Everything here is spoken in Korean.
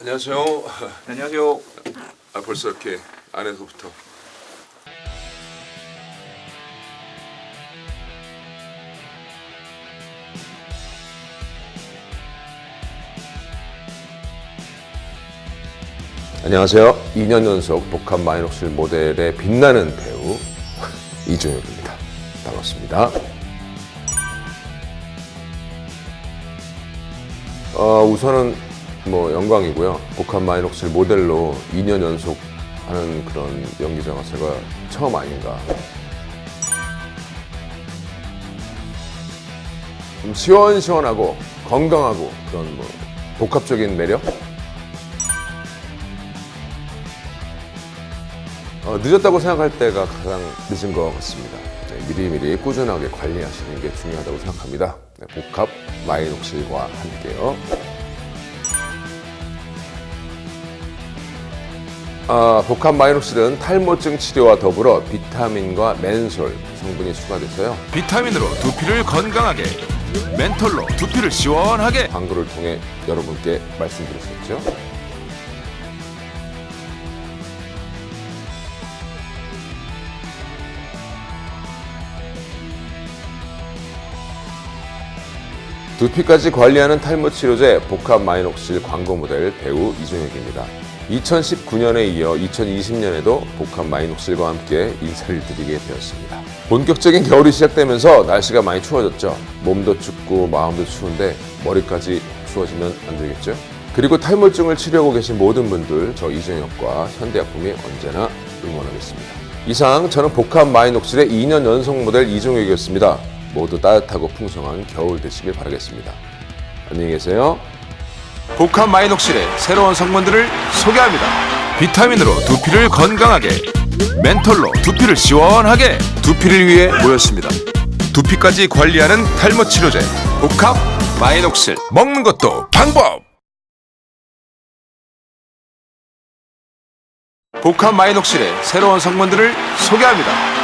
안녕하세요. 안녕하세요. 아 벌써 이렇게 안에서부터 안녕하세요. 2년 연속 복합 마이너스 모델의 빛나는 배우 이종혁입니다. 반갑습니다. 어, 우선은 뭐 영광이고요. 복합 마이녹스 모델로 2년 연속 하는 그런 연기자가 제가 처음 아닌가. 좀 시원시원하고 건강하고 그런 뭐 복합적인 매력? 어, 늦었다고 생각할 때가 가장 늦은 것 같습니다. 네, 미리미리 꾸준하게 관리하시는 게 중요하다고 생각합니다. 네, 복합 마이녹실과 함께요. 아, 복합 마이녹실은 탈모증 치료와 더불어 비타민과 맨솔 성분이 추가돼서요. 비타민으로 두피를 건강하게 멘톨로 두피를 시원하게 광고를 통해 여러분께 말씀드렸었죠. 두피까지 관리하는 탈모 치료제 복합 마이녹실 광고 모델 배우 이종혁입니다. 2019년에 이어 2020년에도 복합 마이녹실과 함께 인사를 드리게 되었습니다. 본격적인 겨울이 시작되면서 날씨가 많이 추워졌죠. 몸도 춥고 마음도 추운데 머리까지 추워지면 안 되겠죠? 그리고 탈모증을 치료하고 계신 모든 분들 저 이종혁과 현대약품이 언제나 응원하겠습니다. 이상 저는 복합 마이녹실의 2년 연속 모델 이종혁이었습니다. 모두 따뜻하고 풍성한 겨울 되시길 바라겠습니다. 안녕히 계세요. 복합 마이녹실의 새로운 성분들을 소개합니다. 비타민으로 두피를 건강하게 멘톨로 두피를 시원하게 두피를 위해 모였습니다. 두피까지 관리하는 탈모 치료제 복합 마이녹실 먹는 것도 방법 복합 마이녹실의 새로운 성분들을 소개합니다.